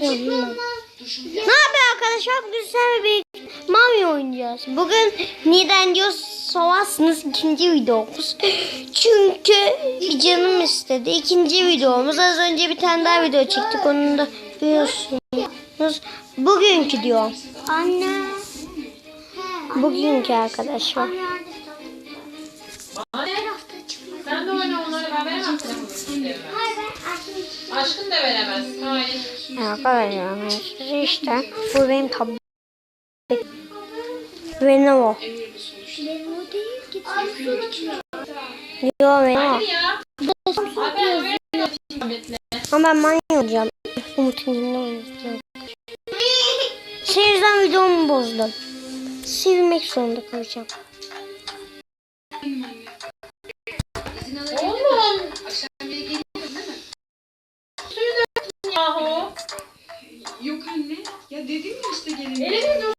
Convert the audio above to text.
Ne yapıyor arkadaşlar? Bugün sizlerle bir Mami oynayacağız. Bugün neden diyor soğarsınız ikinci videomuz. Çünkü canım istedi. İkinci videomuz. Az önce bir tane daha video çektik. Onu da biliyorsunuz. Bugünkü diyor. Anne. Bugünkü arkadaşlar. Aşkın da veremez. Hayır. Arkadaşlar işte bu benim tabletim. Lenovo. Benim o değil ki. Yo Lenovo. Ama ben manyak olacağım. Umut'un yanında oynayacağım. Seyirden videomu bozdum. Silmek zorunda kalacağım. Yahu. Yok anne. Ya dedim ya işte gelin. Elini